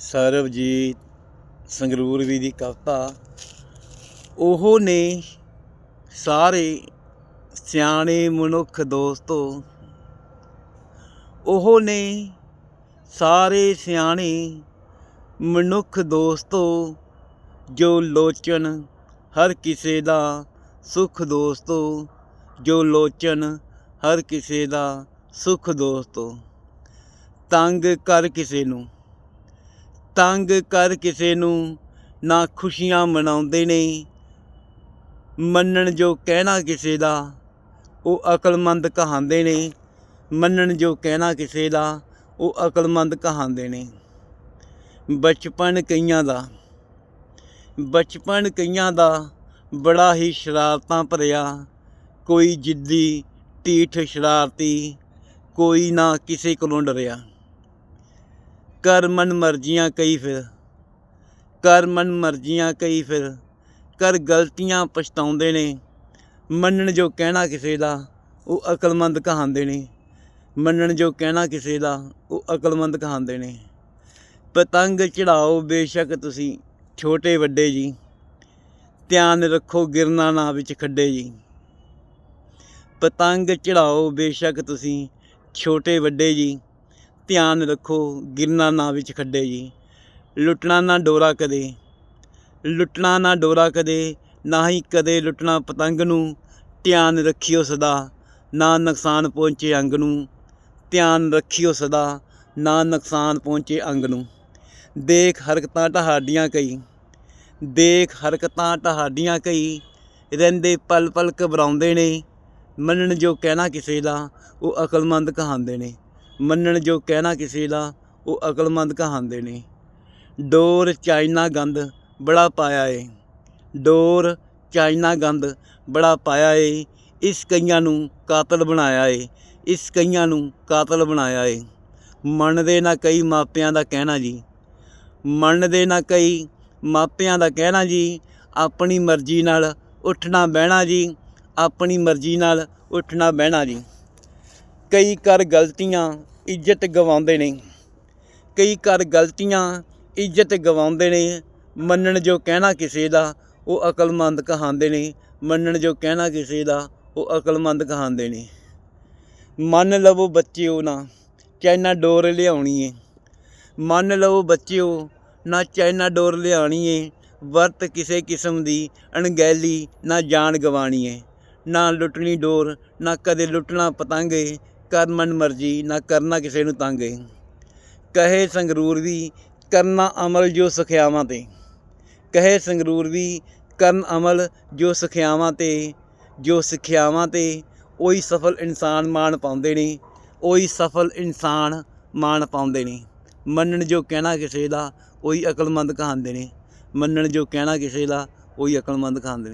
ਸਰਬਜੀਤ ਸੰਗਰੂਰ ਵੀ ਦੀ ਕਵਿਤਾ। ਉਹ ਨੇ ਸਾਰੇ ਸਿਆਣੇ ਮਨੁੱਖ ਦੋਸਤੋ, ਉਹ ਨੇ ਸਾਰੇ ਸਿਆਣੇ ਮਨੁੱਖ ਦੋਸਤੋ, ਜੋ ਲੋਚਨ ਹਰ ਕਿਸੇ ਦਾ ਸੁਖ ਦੋਸਤੋ, ਜੋ ਲੋਚਨ ਹਰ ਕਿਸੇ ਦਾ ਸੁਖ ਦੋਸਤੋ। ਤੰਗ ਕਰ ਕਿਸੇ ਨੂੰ। ਤੰਗ ਕਰ ਕਿਸੇ ਨੂੰ, ਨਾ ਖੁਸ਼ੀਆਂ ਮਨਾਉਂਦੇ ਨੇ। ਮੰਨਣ ਜੋ ਕਹਿਣਾ ਕਿਸੇ ਦਾ, ਉਹ ਅਕਲਮੰਦ ਕਹਾਉਂਦੇ ਨੇ। ਮੰਨਣ ਜੋ ਕਹਿਣਾ ਕਿਸੇ ਦਾ, ਉਹ ਅਕਲਮੰਦ ਕਹਾਉਂਦੇ ਨੇ। ਬਚਪਨ ਕਈਆਂ ਦਾ, ਬਚਪਨ ਕਈਆਂ ਦਾ ਬੜਾ ਹੀ ਸ਼ਰਾਰਤਾਂ ਭਰਿਆ। ਕੋਈ ਜਿੱਦੀ, ਢੀਠ ਸ਼ਰਾਰਤੀ, ਕੋਈ ਨਾ ਕਿਸੇ ਕੋਲੋਂ ਡਰਿਆ। ਕਰ ਮਨ ਮਰਜ਼ੀਆਂ ਕਈ ਫਿਰ। ਕਰ ਮਨ ਮਰਜ਼ੀਆਂ ਕਈ ਫਿਰ। ਕਰ ਗਲਤੀਆਂ ਪਛਤਾਉਂਦੇ ਨੇ। ਮੰਨਣ ਜੋ ਕਹਿਣਾ ਕਿਸੇ ਦਾ, ਉਹ ਅਕਲਮੰਦ ਕਹਾਉਂਦੇ ਨੇ। ਮੰਨਣ ਜੋ ਕਹਿਣਾ ਕਿਸੇ ਦਾ, ਉਹ ਅਕਲਮੰਦ ਕਹਾਉਂਦੇ ਨੇ। ਪਤੰਗ ਚੜਾਓ ਬੇਸ਼ੱਕ ਤੁਸੀਂ, ਛੋਟੇ ਵੱਡੇ ਜੀ। ਧਿਆਨ ਰੱਖੋ ਗਿਰਨਾ ਨਾ ਵਿੱਚ ਖੱਡੇ ਜੀ। ਪਤੰਗ ਚੜਾਓ ਬੇਸ਼ੱਕ ਤੁਸੀਂ, ਛੋਟੇ ਵੱਡੇ ਜੀ। ਧਿਆਨ ਰੱਖੋ, ਗਿਰਨਾ ਨਾ ਵਿੱਚ ਖੱਡੇ ਜੀ। ਲੁੱਟਣਾ ਨਾ ਡੋਰਾ ਕਦੇ। ਲੁੱਟਣਾ ਨਾ ਡੋਰਾ ਕਦੇ, ਨਾ ਹੀ ਕਦੇ ਲੁੱਟਣਾ ਪਤੰਗ ਨੂੰ। ਧਿਆਨ ਰੱਖਿਓ ਸਦਾ, ਨਾ ਨੁਕਸਾਨ ਪਹੁੰਚੇ ਅੰਗ ਨੂੰ। ਧਿਆਨ ਰੱਖਿਓ ਸਦਾ, ਨਾ ਨੁਕਸਾਨ ਪਹੁੰਚੇ ਅੰਗ ਨੂੰ। ਦੇਖ ਹਰਕਤਾਂ ਤੁਹਾਡੀਆਂ ਕਈ। ਦੇਖ ਹਰਕਤਾਂ ਤੁਹਾਡੀਆਂ ਕਈ। ਰਹਿੰਦੇ ਪਲ ਪਲ ਘਬਰਾਉਂਦੇ ਨੇ। ਮੰਨਣ ਜੋ ਕਹਿਣਾ ਕਿਸੇ ਦਾ, ਉਹ ਅਕਲਮੰਦ ਕਹਾਉਂਦੇ ਨੇ। ਮੰਨਣ ਜੋ ਕਹਿਣਾ ਕਿਸੇ ਦਾ, ਉਹ ਅਕਲਮੰਦ ਕਹਾਉਂਦੇ ਨੇ। ਡੋਰ ਚਾਈਨਾ ਗੰਦ ਬੜਾ ਪਾਇਆ ਏ। ਡੋਰ ਚਾਈਨਾ ਗੰਦ ਬੜਾ ਪਾਇਆ ਏ। ਇਸ ਕਈਆਂ ਨੂੰ ਕਾਤਲ ਬਣਾਇਆ ਏ। ਇਸ ਕਈਆਂ ਨੂੰ ਕਾਤਲ ਬਣਾਇਆ ਏ। ਮੰਨਦੇ ਨਾ ਕਈ ਮਾਪਿਆਂ ਦਾ ਕਹਿਣਾ ਜੀ। ਮੰਨਦੇ ਨਾ ਕਈ ਮਾਪਿਆਂ ਦਾ ਕਹਿਣਾ ਜੀ। ਆਪਣੀ ਮਰਜ਼ੀ ਨਾਲ ਉੱਠਣਾ ਬਹਿਣਾ ਜੀ। ਆਪਣੀ ਮਰਜ਼ੀ ਨਾਲ ਉੱਠਣਾ ਬਹਿਣਾ ਜੀ। ਕਈ ਕਰ ਗਲਤੀਆਂ ਇੱਜ਼ਤ ਗਵਾਉਂਦੇ ਨੇ। ਕਈ ਕਰ ਗਲਤੀਆਂ ਇੱਜ਼ਤ ਗਵਾਉਂਦੇ ਨੇ। ਮੰਨਣ ਜੋ ਕਹਿਣਾ ਕਿਸੇ ਦਾ, ਉਹ ਅਕਲਮੰਦ ਕਹਾਉਂਦੇ ਨੇ। ਮੰਨਣ ਜੋ ਕਹਿਣਾ ਕਿਸੇ ਦਾ, ਉਹ ਅਕਲਮੰਦ ਕਹਾਉਂਦੇ ਨੇ। ਮੰਨ ਲਵੋ ਬੱਚਿਓ ਨਾ ਚਾਈਨਾ ਡੋਰ ਲਿਆਉਣੀ ਏ ਮੰਨ ਲਵੋ ਬੱਚਿਓ ਨਾ ਚਾਈਨਾ ਡੋਰ ਲਿਆਉਣੀ ਏ ਵਰਤ ਕਿਸੇ ਕਿਸਮ ਦੀ ਅਣਗਹਿਲੀ, ਨਾ ਜਾਨ ਗਵਾਣੀ ਏ ਨਾ ਲੁੱਟਣੀ ਡੋਰ, ਨਾ ਕਦੇ ਲੁੱਟਣਾ ਪਤੰਗੇ। ਕਰ ਮਨ ਮਰਜ਼ੀ, ਨਾ ਕਰਨਾ ਕਿਸੇ ਨੂੰ ਤੰਗੇ ਕਹੇ ਸੰਗਰੂਰ ਵੀ ਕਰਨਾ ਅਮਲ ਜੋ ਸਿਖਿਆਵਾਂ ਤੇ। ਕਹੇ ਸੰਗਰੂਰ ਵੀ ਕਰਨ ਅਮਲ ਜੋ ਸਿਖਿਆਵਾਂ ਤੇ। ਜੋ ਸਿੱਖਿਆਵਾਂ ਤੇ, ਉਹੀ ਸਫਲ ਇਨਸਾਨ ਮਾਣ ਪਾਉਂਦੇ ਨੇ। ਉਹੀ ਸਫਲ ਇਨਸਾਨ ਮਾਣ ਪਾਉਂਦੇ ਨੇ। ਮੰਨਣ ਜੋ ਕਹਿਣਾ ਕਿਸੇ ਦਾ, ਉਹੀ ਅਕਲਮੰਦ ਕਹਾਉਂਦੇ ਨੇ। ਮੰਨਣ ਜੋ ਕਹਿਣਾ ਕਿਸੇ ਦਾ, ਉਹੀ ਅਕਲਮੰਦ ਕਹਾਉਂਦੇ ਨੇ।